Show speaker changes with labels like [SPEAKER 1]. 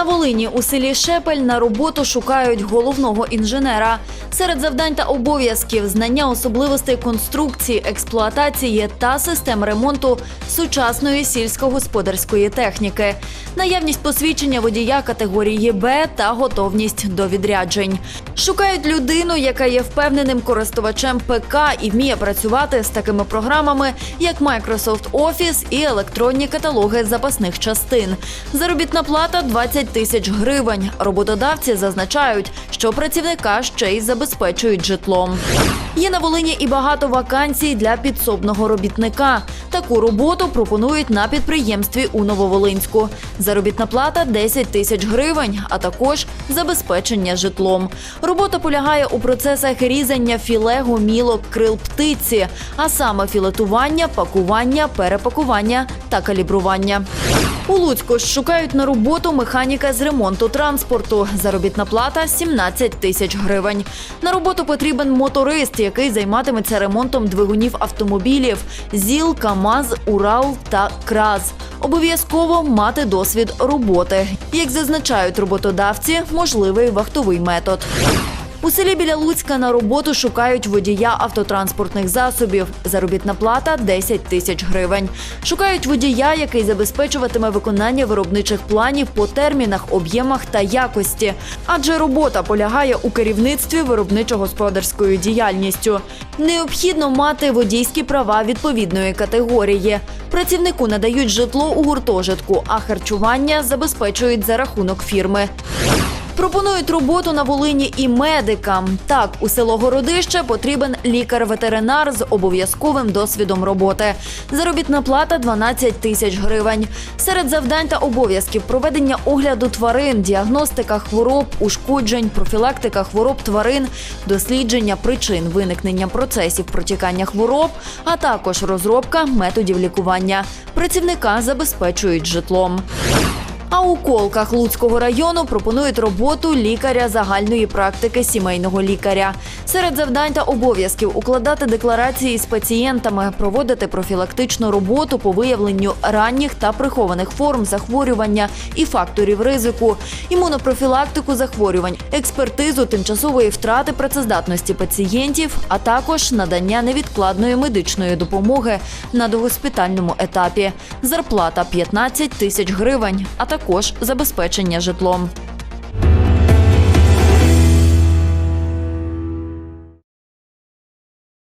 [SPEAKER 1] На Волині у селі Шепель на роботу шукають головного інженера. Серед завдань та обов'язків знання особливостей конструкції, експлуатації та систем ремонту сучасної сільськогосподарської техніки, наявність посвідчення водія категорії Б та готовність до відряджень. Шукають людину, яка є впевненим користувачем ПК і вміє працювати з такими програмами, як Microsoft Office і електронні каталоги запасних частин. Заробітна плата 20 тисяч гривень. Роботодавці зазначають, що працівника ще й забезпечують житлом. Є на Волині і багато вакансій для підсобного робітника. Таку роботу пропонують на підприємстві у Нововолинську. Заробітна плата 10 тисяч гривень, а також забезпечення житлом. Робота полягає у процесах різання філе, гомілок, крил птиці, а саме філетування, пакування, перепакування та калібрування. У Луцьку шукають на роботу механіка з ремонту транспорту. Заробітна плата 17 тисяч гривень. На роботу потрібен моторист, який займатиметься ремонтом двигунів автомобілів ЗІЛ, КАМАЗ, Урал та КРАЗ. Обов'язково мати досвід роботи. Як зазначають роботодавці, можливий вахтовий метод. У селі біля Луцька на роботу шукають водія автотранспортних засобів. Заробітна плата 10 тисяч гривень. Шукають водія, який забезпечуватиме виконання виробничих планів по термінах, об'ємах та якості. Адже робота полягає у керівництві виробничо-господарською діяльністю. Необхідно мати водійські права відповідної категорії. Працівнику надають житло у гуртожитку, а харчування забезпечують за рахунок фірми. Пропонують роботу на Волині і медикам. Так, у село Городище потрібен лікар-ветеринар з обов'язковим досвідом роботи. Заробітна плата 12 тисяч гривень. Серед завдань та обов'язків проведення огляду тварин, діагностика хвороб, ушкоджень, профілактика хвороб тварин, дослідження причин виникнення процесів протікання хвороб, а також розробка методів лікування. Працівника забезпечують житлом. А у колках Луцького району пропонують роботу лікаря загальної практики сімейного лікаря. Серед завдань та обов'язків укладати декларації з пацієнтами, проводити профілактичну роботу по виявленню ранніх та прихованих форм захворювання і факторів ризику, імунопрофілактику захворювань, експертизу тимчасової втрати працездатності пацієнтів, а також надання невідкладної медичної допомоги на догоспітальному етапі. Зарплата 15 тисяч гривень, а також забезпечення житлом.